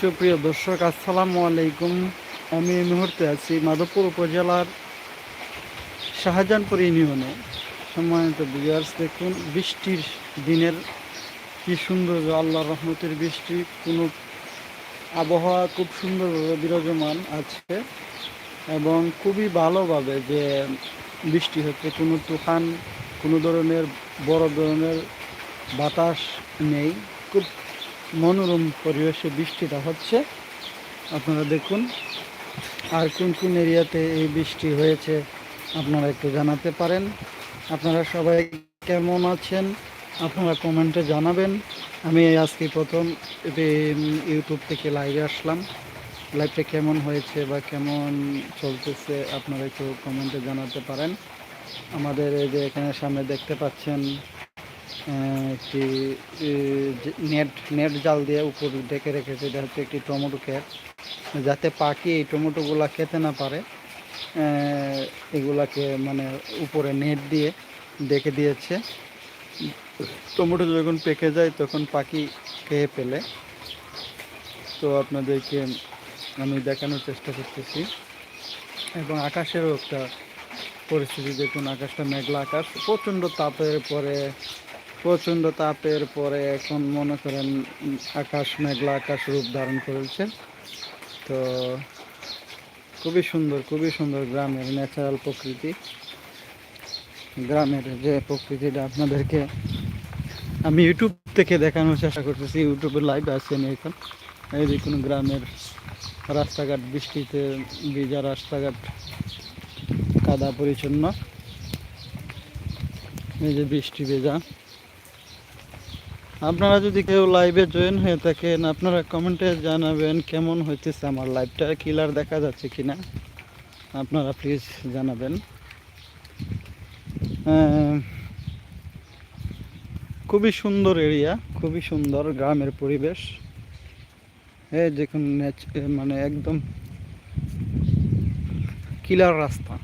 সুপ্রিয় দর্শক, আসসালামু আলাইকুম। আমি এই মুহূর্তে আছি মাধবপুর উপজেলার শাহজাহানপুর ইউনিয়নে। সম্মানিত বিয়ার্স দেখুন, বৃষ্টির দিনের কি সুন্দর আল্লাহ রহমতের বৃষ্টি, কোনো আবহাওয়া খুব সুন্দরভাবে বিরাজমান আছে এবং খুবই ভালোভাবে যে বৃষ্টি হচ্ছে, কোনো তুফান, কোনো ধরনের বড় ধরনের বাতাস নেই। খুব মনোরম পরিবেশে বৃষ্টিটা হচ্ছে। আপনারা দেখুন, আর কোন কোন এরিয়াতে এই বৃষ্টি হয়েছে আপনারা একটু জানাতে পারেন। আপনারা সবাই কেমন আছেন? আপনারা কমেন্টে জানাবেন। আমি আজকে প্রথম ইউটিউব থেকে লাইভে আসলাম। লাইভটা কেমন হয়েছে বা কেমন চলতেছে আপনারা একটু কমেন্টে জানাতে পারেন। আমাদের এই যে এখানে সামনে দেখতে পাচ্ছেন একটি নেট নেট জাল দিয়ে উপর ডেকে রেখেছে, এটা হচ্ছে একটি টমেটো ক্ষেত। যাতে পাখি এই টমেটোগুলা খেতে না পারে এগুলাকে মানে উপরে নেট দিয়ে ডেকে দিয়েছে। টমেটো যখন পেকে যায়, তখন পাখি খেয়ে ফেলে। তো আপনাদেরকে আমি দেখানোর চেষ্টা করতেছি। এবং আকাশেরও একটা পরিস্থিতি, দেখুন আকাশটা মেঘলা আকাশ, প্রচণ্ড তাপের পরে প্রচণ্ড তাপের পরে এখন মনে করেন আকাশ মেঘলা আকাশ রূপ ধারণ করেছে। তো খুবই সুন্দর খুবই সুন্দর গ্রামের ন্যাচারাল প্রকৃতি। গ্রামের যে প্রকৃতিটা আপনাদেরকে আমি ইউটিউব থেকে দেখানোর চেষ্টা করতেছি, ইউটিউবে লাইভ আমি এখন। এই যে কোনো গ্রামের রাস্তাঘাট, বৃষ্টিতে ভিজা রাস্তাঘাট, কাদা পরিচ্ছন্ন। এই যে বৃষ্টি ভেজা। আপনারা যদি কেউ লাইভে জয়েন হয়ে থাকেন, আপনারা কমেন্টে জানাবেন কেমন হইতেছে আমার লাইভটা ক্লিয়ার দেখা যাচ্ছে কিনা? আপনারা প্লিজ জানাবেন। খুবই সুন্দর এরিয়া খুবই সুন্দর গ্রামের পরিবেশ। এই দেখুন মানে একদম কিলার রাস্তা।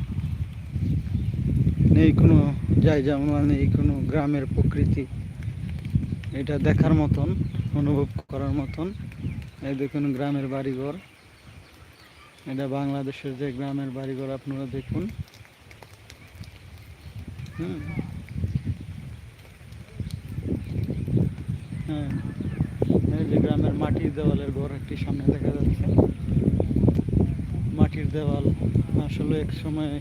নেই কোনো যাই যেমন নেই কোনো গ্রামের প্রকৃতি। এটা দেখার মতন, অনুভব করার মতন। এই দেখুন গ্রামের বাড়িঘর। এটা বাংলাদেশের যে গ্রামের বাড়িঘর, আপনারা দেখুন। হুম। হ্যাঁ। এই যে গ্রামের মাটির দেওয়ালের ঘর, একটি সামনে দেখা যাচ্ছে। মাটির দেওয়াল আসলে এক সময়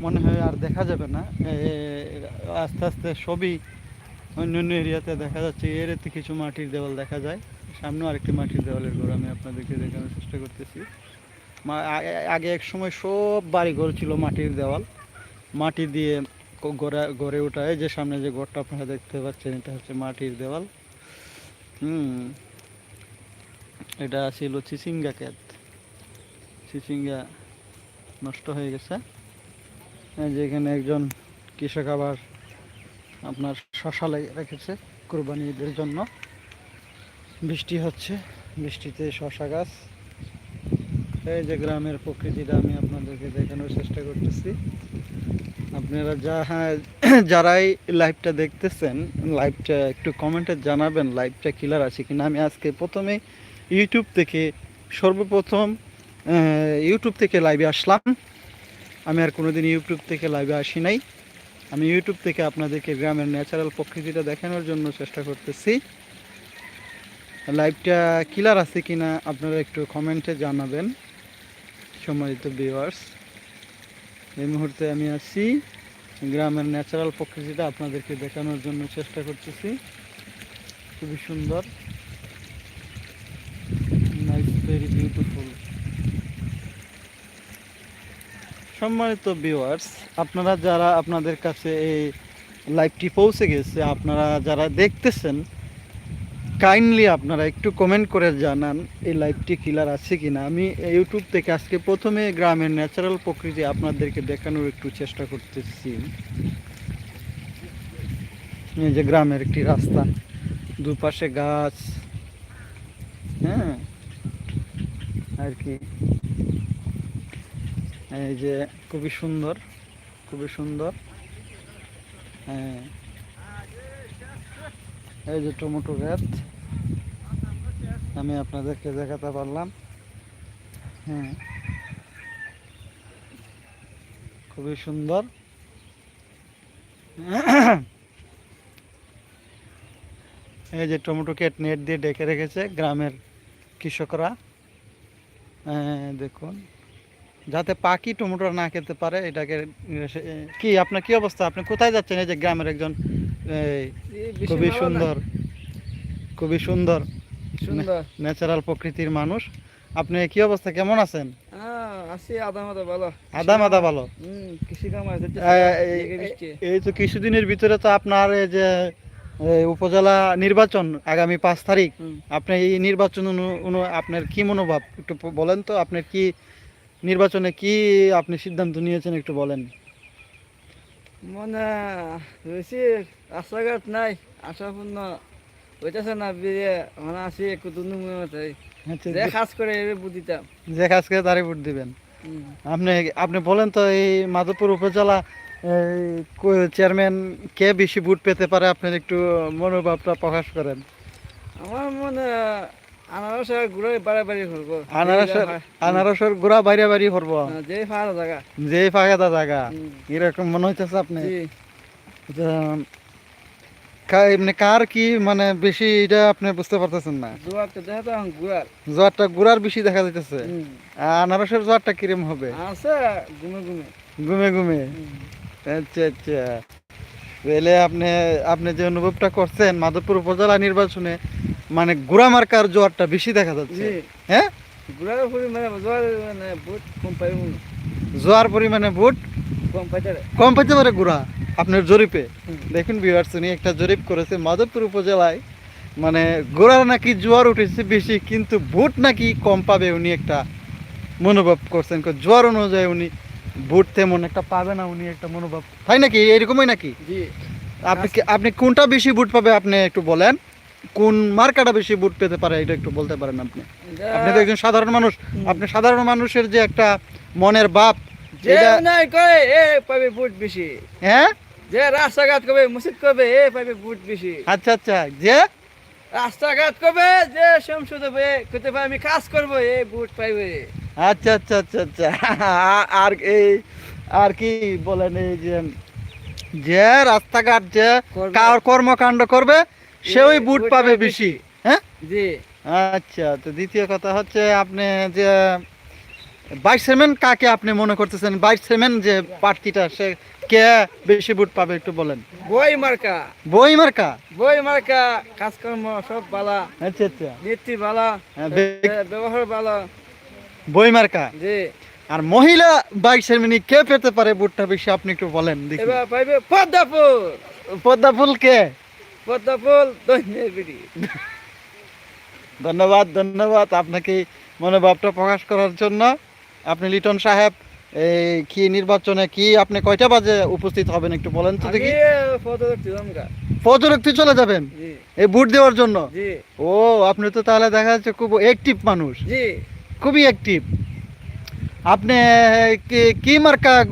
মনে হয় আর দেখা যাবে না। আস্তে আস্তে সবই অন্য অন্য এরিয়াতে দেখা যাচ্ছে এর এরিয়াতে কিছু মাটির দেওয়াল দেখা যায়। সামনেও আরেকটি মাটির দেওয়ালের ঘর আমি আপনাদেরকে দেখানোর চেষ্টা করতেছি। আগে এক সময় সব বাড়ি ঘর ছিল মাটির দেওয়াল। মাটি দিয়ে গড়ে গড়ে ওঠা। যে সামনে যে ঘরটা আপনারা দেখতে পাচ্ছেন, এটা হচ্ছে মাটির দেওয়াল। হুম, এটা ছিল চিচিঙ্গা ক্ষেত। চিচিঙ্গা নষ্ট হয়ে গেছে। এই যে এখানে একজন কৃষক আবার আপনার শশা লে- রেখেছে কোরবানি ঈদের জন্য। বৃষ্টি হচ্ছে, বৃষ্টিতে শশা গাছ। এই যে গ্রামের প্রকৃতিটা আমি আপনাদেরকে দেখানোর চেষ্টা করতেছি। আপনারা যা হ্যাঁ যারাই লাইভটা দেখতেছেন লাইভটা একটু কমেন্টে জানাবেন লাইভটা ক্লিয়ার আছে কিনা। আমি আজকে প্রথমে ইউটিউব থেকে সর্বপ্রথম ইউটিউব থেকে লাইভে আসলাম। আমি আর কোনোদিন ইউটিউব থেকে লাইভে আসি নাই। আমি ইউটিউব থেকে আপনাদেরকে গ্রামের ন্যাচারাল প্রকৃতিটা দেখানোর জন্য চেষ্টা করতেছি। লাইভটা ক্লিয়ার আছে কিনা আপনারা একটু কমেন্টে জানাবেন, সম্মানিত ভিউয়ার্স এই মুহূর্তে আমি আছি গ্রামের ন্যাচারাল প্রকৃতিটা আপনাদেরকে দেখানোর জন্য চেষ্টা করতেছি। খুবই সুন্দর। নাইস ভেরি বিউটিফুল সম্মানিত ভিউয়ার্স আপনারা যারা আপনাদের কাছে এই লাইভটি পৌঁছে গেছে, আপনারা যারা দেখতেছেন কাইন্ডলি আপনারা একটু কমেন্ট করে জানান এই লাইভটি কিলার আছে কিনা। আমি ইউটিউব থেকে আজকে প্রথমে গ্রামের ন্যাচারাল প্রকৃতি আপনাদেরকে দেখানোর একটু চেষ্টা করতেছি। এই যে গ্রামের একটি রাস্তা, দুপাশে গাছ হ্যাঁ আর কি। এই যে খুবই সুন্দর খুবই সুন্দর। হ্যাঁ। এই যে টমেটো গাছ আমি আপনাদেরকে দেখাতে পারলাম। হ্যাঁ। খুবই সুন্দর। এই যে টমেটো কেট নেট দিয়ে ডেকে রেখেছে গ্রামের কৃষকরা। হ্যাঁ, দেখুন। যাতে পাখি টমেটো না খেতে পারে এটাকে কি আপনার কি অবস্থা? আপনি কোথায় যাচ্ছেন? এই যে গ্রামের একজন খুবই সুন্দর খুবই সুন্দর ন্যাচারাল প্রকৃতির মানুষ। আপনি কি অবস্থা? কেমন আছেন? এই- তো কিছুদিনের ভিতরে তো আপনার এই যে উপজেলা নির্বাচন আগামী পাঁচ তারিখ। আপনি এই নির্বাচন আপনার কি মনোভাব? একটু বলেন তো আপনার কি নির্বাচনে কি আপনি সিদ্ধান্ত নিয়েছেন একটু বলেন? মনে হয়েছে রাস্তাঘাট নাই আশাপূর্ণ হইতেছে না বিয়ে মানে আছি একটু আচ্ছা, যে কাজ করে এবে বুঝিতাম যে কাজকে তারে ভোট দিবেন। আপনি আপনি বলেন তো এই মাধবপুর উপজেলা চেয়ারম্যান কে বেশি ভোট পেতে পারে? আপনার একটু মনোভাবটা প্রকাশ করেন। আমার মনে আনারস আর ঘুরে বাড়াবাড়ি করব আনারসের আনারসের গোড়া বাইরে বাড়ি করব যে ফাড়া জায়গা যে ফাঁকা জায়গা এরকম মনে হইতেছে আপনি? জি। যে, কা- এমনি কার কি মানে বেশি এটা আপনি বুঝতে পারতেছেন না? দুয়ার দেখা তো জোয়ারটা গুড়ার বেশি দেখা যাইতেছে। আনারসের জোয়ারটা কিরম হবে? আছে ঘুমে ঘুমে। আচ্ছা আচ্ছা। তাহলে আপনি আপনি যে অনুভবটা করছেন মাধবপুর উপজেলা নির্বাচনে মানে গুড়া মার্কার জোয়ারটা বেশি দেখা যাচ্ছে। হ্যাঁ? ঘুরার উপরে মানে জোয়ার মানে বহুত কম পাইব। জোয়ার পরিমাণে ভোট কম পাইতারে কম পাইতে পারে গুড়া আপনার জরিপে। দেখুন বিভার্স উনি একটা জরিপ করেছে মাধবপুর উপজেলায়। মানে গোড়ার নাকি জোয়ার উঠেছে বেশি কিন্তু ভোট নাকি কম পাবে উনি একটা মনোভাব করছেন। জোয়ার অনুযায়ী উনি ভোট তেমন একটা পাবে না উনি একটা মনোভাব। তাই নাকি? এরকমই নাকি? জি। আপনি আপনি কোনটা বেশি ভোট পাবে আপনি একটু বলেন। কোন মার্কাটা বেশি ভোট পেতে পারে এটা একটু বলতে পারেন আপনি? আপনি তো একজন সাধারণ মানুষ। আপনি সাধারণ মানুষের যে একটা মনের ভাব যে নাই করে এ পাবে বুট বেশি। হ্যাঁ? যে রাস্তাঘাট করবে মসজিদ করবে এ পাবে বুট বেশি। আচ্ছা আচ্ছা যে? রাস্তাঘাট করবে যে সংসদ হবে করতে পারে আমি কাজ করব এ বুট পাইবে। আচ্ছা আচ্ছা আচ্ছা আচ্ছা। আর এই আর কি বলেন এই যে যে রাস্তাঘাট যে কর্মকাণ্ড করবে সেই ওই বুট বুট পাবে বেশি হ্যাঁ? জি। আচ্ছা তো দ্বিতীয় কথা হচ্ছে আপনি যে ভাইস চেয়ারম্যান কাকে আপনি মনে করতেছেন? ভাইস চেয়ারম্যান যে প্রার্থীটা সে কে বেশি ভোট পাবে একটু বলেন? বই মার্কা। বই মার্কা? বই মার্কা কাজকর্ম সব বালা। আচ্ছা আচ্ছা। নীতি বালা হ্যাঁ, ব্যবহার বালা। বই মার্কা? জি। আর মহিলা ভাইস চেয়ারম্যান কে পেতে পারে ভোটটা বেশি আপনি একটু বলেন দেখি। এবার পাইবে পদ্মাপুর পদ্মা ফুল কে? ধন্যবাদ ধন্যবাদ আপনাকে মনোভাবটা প্রকাশ করার জন্য। আপনি লিটন সাহেব এই কি নির্বাচনে কি আপনি কয়টা বাজে উপস্থিত হবেন একটু বলেন তো দেখি। পদরক্তি চলে যাবেন? এই ভোট দেওয়ার জন্য? ও আপনি তো তাহলে দেখা যাচ্ছে খুব অ্যাক্টিভ মানুষ। জি। খুবই অ্যাক্টিভ আপনি কি- মার্কা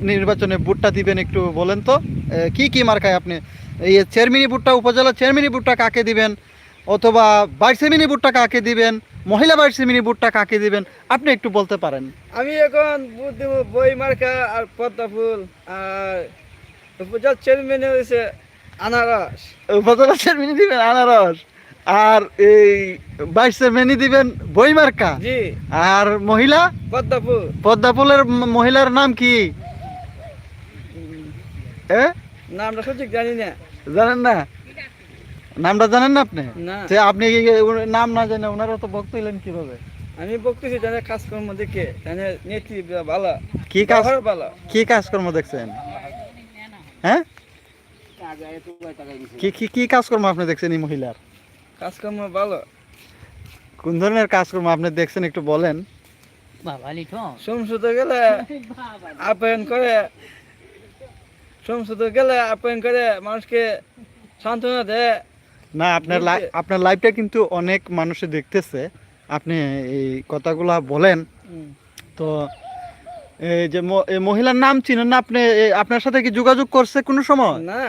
নির্বাচনে ভোটটা দিবেন একটু বলেন তো? কি কি মার্কায় আপনি এই চেয়ারম্যানি ভোটটা উপজেলা চেয়ারম্যানি ভোটটা কাকে দিবেন? অথবা ভোটটা কাকে দিবেন? মহিলা ভোটটা কাকে দিবেন? আপনি একটু বলতে পারেন। আমি এখন বই মার্কা আর পদ্মা ফুল আর উপজাত চেয়ারম্যান হয়েছে আনারস। উপজেলা চেয়ারম্যানি দিবেন আনারস? আর এই ভাইস চেয়ারম্যানি দিবেন বই মার্কা? জি। আর মহিলা? পদ্মা ফুল। পদ্মাপুলের মহিলার নাম কি? নামটা সঠিক জানি না। জানেন না? নামটা জানেন না আপনি? না। যে আপনি কি নাম না জানেন ওনারা তো ভক্ত হইলেন কীভাবে? আমি বকতেছি জানে কাজকর্ম দেখে জানে নেত্রী ভালো কি কাজ ভালো কি কাজকর্ম দেখছেন? হ্যাঁ? কি কি কি কাজকর্ম আপনি দেখছেন এই মহিলার? কাজকর্ম ভালো কোন ধরনের কাজকর্ম আপনি দেখছেন একটু বলেন। সংসদে গেলে আপ্যায়ন করে। সংসদে গেলে আপ্যায়ন করে মানুষকে সান্ত্বনা দেয়। না আপনার আপনার লাইভটা কিন্তু অনেক মানুষে দেখতেছে। আপনি এই কথাগুলা বলেন। তো এই যে মহিলার নাম চিনেন না আপনি? আপনার সাথে কি যোগাযোগ করছে কোনো সময়? না।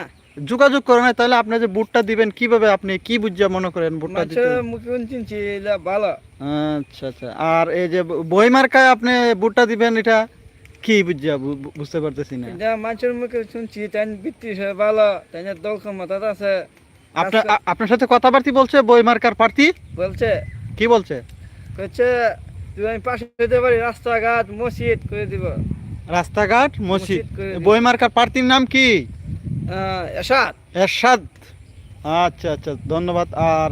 যোগাযোগ করে না তাহলে আপনি যে বুটটা দিবেন কীভাবে আপনি কি বুঝা মনে করেন বুটটা দিতে? মুখে চিনছি এটা ভালো। আচ্ছা আচ্ছা। আর এই যে বই মার্কায় আপনি বুটটা দিবেন এটা? কি বুঝা বুঝতে পারতেছি না। এটা মানুষের মুখে শুনছি তাই বৃত্তি ভালো তাই দল ক্ষমতা আছে। আপনার আপনার সাথে কথাবার্তি বলছে বই মার্কার প্রার্থী? বলছে। কি বলছে? কচ্ছে তুই আমি পাশে দিতে পারি রাস্তাঘাট মসজিদ করে দিব। রাস্তাঘাট মসজিদ। বই মার্কার প্রার্থীর নাম কি? এরশাদ। এরশাদ। আচ্ছা আচ্ছা ধন্যবাদ। আর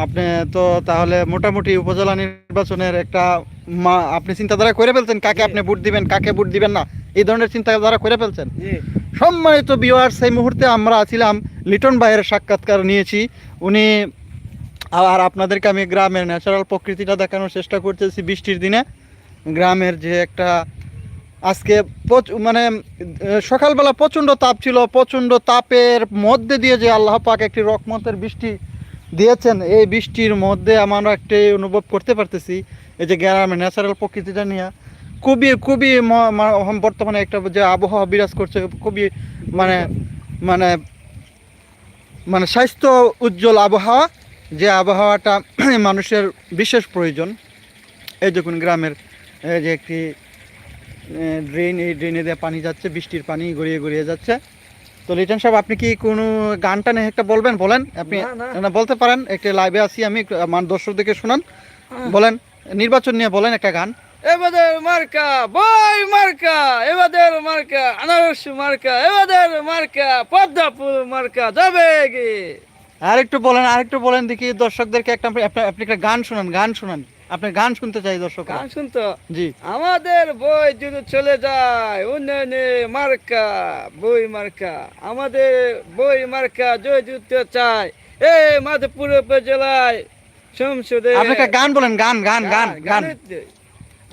আপনি তো তাহলে মোটামুটি উপজেলা নির্বাচনের একটা মা- আপনি চিন্তাধারা করে ফেলছেন কাকে আপনি ভোট দিবেন কাকে ভোট দিবেন না। এই ধরনের চিন্তাধারা করে ফেলছেন। সম্মানিত বিওয়ার্স এই মুহূর্তে আমরা আছিলাম লিটন ভাইয়ের সাক্ষাৎকার নিয়েছি। উনি আর আপনাদেরকে আমি গ্রামের ন্যাচারাল প্রকৃতিটা দেখানোর চেষ্টা করতেছি বৃষ্টির দিনে। গ্রামের যে একটা আজকে মানে সকালবেলা প্রচণ্ড তাপ ছিল প্রচণ্ড তাপের মধ্যে দিয়ে যে আল্লাহ পাক একটি রকমতের বৃষ্টি দিয়েছেন, এই বৃষ্টির মধ্যে আমরা একটি অনুভব করতে পারতেছি। এই যে গ্রামের ন্যাচারাল প্রকৃতিটা নিয়ে খুবই খুবই বর্তমানে একটা যে আবহাওয়া বিরাজ করছে, খুবই মানে মানে মানে স্বাস্থ্য উজ্জ্বল আবহাওয়া, যে আবহাওয়াটা মানুষের বিশেষ প্রয়োজন। এই দেখুন গ্রামের যে একটি ড্রেন এই ড্রেনে দিয়ে পানি যাচ্ছে, বৃষ্টির পানি গড়িয়ে গড়িয়ে যাচ্ছে। তো লিটন সাহেব আপনি কি কোনো গানটা নিয়ে একটা বলবেন? বলেন আপনি বলতে পারেন একটা লাইভে আছি আমি আমার দর্শকদেরকে শোনান। বলেন নির্বাচন নিয়ে বলেন একটা গান। এবাদের মার্কা বই মার্কা এবাদের মার্কা আনারস মার্কা এবাদের মার্কা পদ্মাপুর মার্কা যাবে আর একটু বলেন আর একটু বলেন দেখি দর্শকদেরকে একটা আপনি একটা গান শোনান গান শোনান। আপনি গান শুনতে চাই দর্শক গান শুনতো? জি। আমাদের বই যদি চলে যায় উন্নয়নে মার্কা বই মার্কা। আমাদের বই মার্কা জয় যুদ্ধ চায় এ মাধবপুর উপজেলায় সংসদে। আপনি একটা গান বলেন গান গান গান গান গান।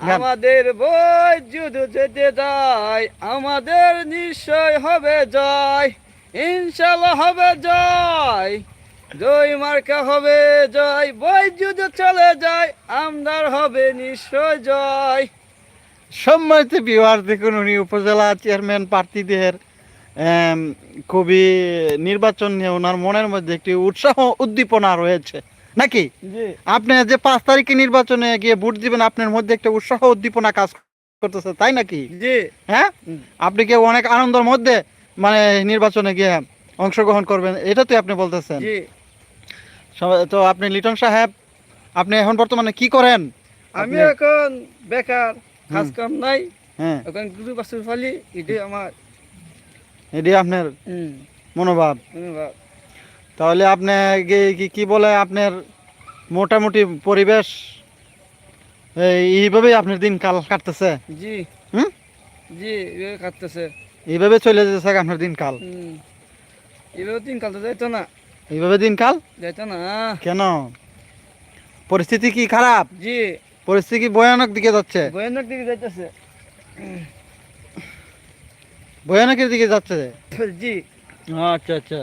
গান। আমাদের বই যুদ্ধ যেতে যায় আমাদের নিশ্চয় হবে জয় ইনশাল্লাহ হবে জয়। জয় মার্কা হবে জয়। বই চলে যায় আমদার হবে নিশ্চয় জয়। সম্মানিত বিহার দেখুন উনি উপজেলা চেয়ারম্যান প্রার্থীদের খুবই নির্বাচন নিয়ে ওনার মনের মধ্যে একটি উৎসাহ উদ্দীপনা রয়েছে। নাকি? আপনি যে পাঁচ তারিখে নির্বাচনে গিয়ে ভোট দিবেন আপনার মধ্যে একটা উৎসাহ উদ্দীপনা কাজ করতেছে তাই নাকি? হ্যাঁ? আপনি কি অনেক আনন্দের মধ্যে মানে নির্বাচনে গিয়ে অংশগ্রহণ করবেন এটা তো আপনি বলতেছেন? তো আপনি লিটন সাহেব আপনি এখন বর্তমানে কি করেন? আমি এখন বেকার কাজ কাম নাই হ্যাঁ। এখন গুরু বাসুর ফালি এটাই আমার এটি আপনার মনোভাব। তাহলে আপনি কি- বলে আপনার মোটামুটি পরিবেশ এইভাবেই আপনার দিন কাল কাটতেছে? জি। হুম? জি এভাবে কাটতেছে। এইভাবে চলে যেতেছে আপনার দিন কাল হুম। এভাবে দিন তো যাইতো না। এইভাবে দিন কাল যাইতো না। কেন? পরিস্থিতি কি খারাপ? জি। পরিস্থিতি কি ভয়ানক দিকে যাচ্ছে। ভয়ানক দিকে যাইতেছে। ভয়ানকের দিকে যাচ্ছে। জি। আচ্ছা আচ্ছা।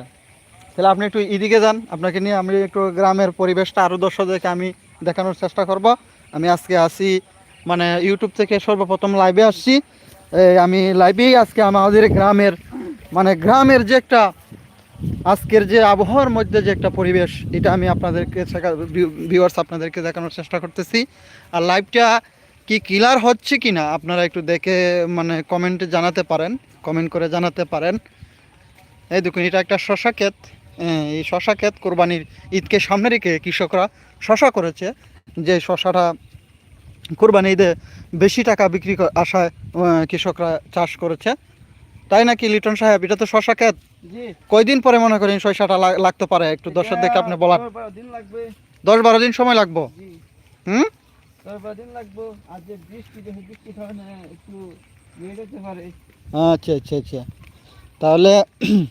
তাহলে আপনি একটু এদিকে যান। আপনাকে নিয়ে আমি একটু গ্রামের পরিবেশটা আরও দর্শকদেরকে আমি দেখানোর চেষ্টা করব। আমি আজকে আসি মানে ইউটিউব থেকে সর্বপ্রথম লাইভে আসছি। আমি লাইভেই আজকে আমাদের গ্রামের মানে গ্রামের যে একটা আজকের যে আবহাওয়ার মধ্যে যে একটা পরিবেশ, এটা আমি আপনাদেরকে ভিউয়ার্স আপনাদেরকে দেখানোর চেষ্টা করতেছি। আর লাইভটা কি ক্লিয়ার হচ্ছে কি না, আপনারা একটু দেখে মানে কমেন্টে জানাতে পারেন কমেন্ট করে জানাতে পারেন। এই দেখুন, এটা একটা শশা ক্ষেত। এই শশা ক্ষেত কোরবানির ঈদকে সামনে রেখে কৃষকরা শশা করেছে। যে শশাটা কোরবানি ঈদে বেশি টাকা বিক্রি আশায় কৃষকরা চাষ করেছে। তাই নাকি লিটন সাহেব, এটা তো শশা ক্ষেত? কয়দিন পরে মনে করেন লাগ- লাগতে পারে? একটু দর্শকদেরকে আপনি বলার। দশ বারো দিন সময় লাগবো? হুম? দেখে আচ্ছা আচ্ছা আচ্ছা। তাহলে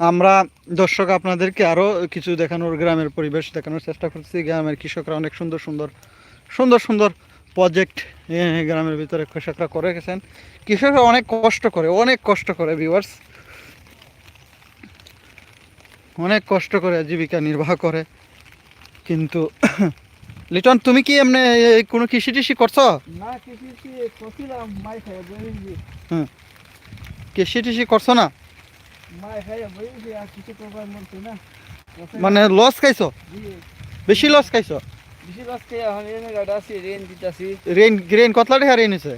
আমরা দর্শক আপনাদেরকে আরও কিছু দেখানোর গ্রামের পরিবেশ দেখানোর চেষ্টা করছি। গ্রামের কৃষকরা অনেক সুন্দর সুন্দর সুন্দর সুন্দর প্রজেক্ট গ্রামের ভিতরে কৃষকরা করে গেছেন। কৃষকরা অনেক কষ্ট করে অনেক কষ্ট করে ভিউয়ার্স অনেক কষ্ট করে জীবিকা নির্বাহ করে। কিন্তু লিটন তুমি কি এমনি এই কোনো কৃষি টিষি করছ? না কিছু কি করছিলাম মাই খাই বলেছি কৃষি টিষি করছ না? মানে লস খাইছো? বেশি লস খাইছো? রেন কতলা টাকা আছে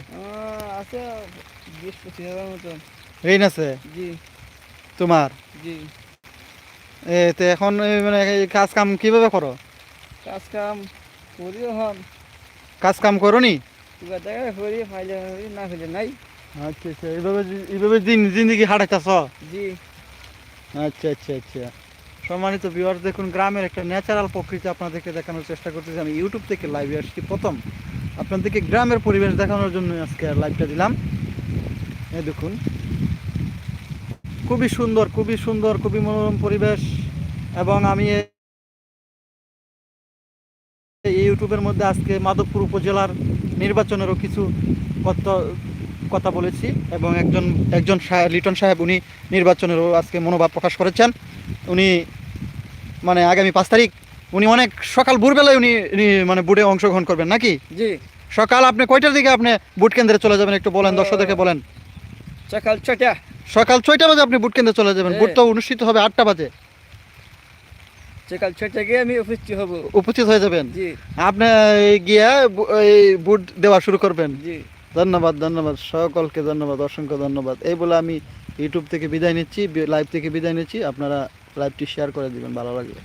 আছে আছে? জি। তোমার? জি। এ তো এখন এ, মানে কাজ কাম কীভাবে করো? কাজ কাম করিও হন কাজ কাম করো নি করি ফাইলে না ফেলে নাই। আচ্ছা আচ্ছা এইভাবে এইভাবে দিন জিন্দগি হাঁটাইতেছ? জি। আচ্ছা আচ্ছা আচ্ছা। সম্মানিত ভিউয়ার দেখুন গ্রামের একটা ন্যাচারাল প্রকৃতি আপনাদেরকে দেখানোর চেষ্টা করতেছি। আমি ইউটিউব থেকে লাইভে আসছি প্রথম। আপনাদেরকে গ্রামের পরিবেশ দেখানোর জন্য আজকে লাইভটা দিলাম। এই দেখুন। খুবই সুন্দর খুবই সুন্দর খুবই মনোরম পরিবেশ এবং আমি এই ইউটিউবের মধ্যে আজকে মাধবপুর উপজেলার নির্বাচনেরও কিছু কথা কথা বলেছি এবং একজন একজন সাহেব লিটন সাহেব উনি নির্বাচনেরও আজকে মনোভাব প্রকাশ করেছেন। উনি মানে আগামী পাঁচ তারিখ উনি অনেক সকাল ভোরবেলায় উনি উনি মানে বুটে অংশগ্রহণ করবেন নাকি? জি। সকাল আপনি কয়টার দিকে আপনি বুট কেন্দ্রে চলে যাবেন একটু বলেন দর্শকদেরকে বলেন। সকাল ছটা সকাল ছয়টা বাজে আপনি বুট কেন্দ্রে চলে যাবেন। বুট তো অনুষ্ঠিত হবে আটটা বাজে। সকাল ছটা গিয়ে আমি উপস্থিত হব। উপস্থিত হয়ে যাবেন? জি। আপনি গিয়া এই বুট দেওয়া শুরু করবেন। জি। ধন্যবাদ ধন্যবাদ। সকলকে ধন্যবাদ অসংখ্য ধন্যবাদ। এই বলে আমি ইউটিউব থেকে বিদায় নিচ্ছি লাইভ থেকে বিদায় নিচ্ছি। আপনারা লাইভটি শেয়ার করে দিবেন ভালো লাগবে।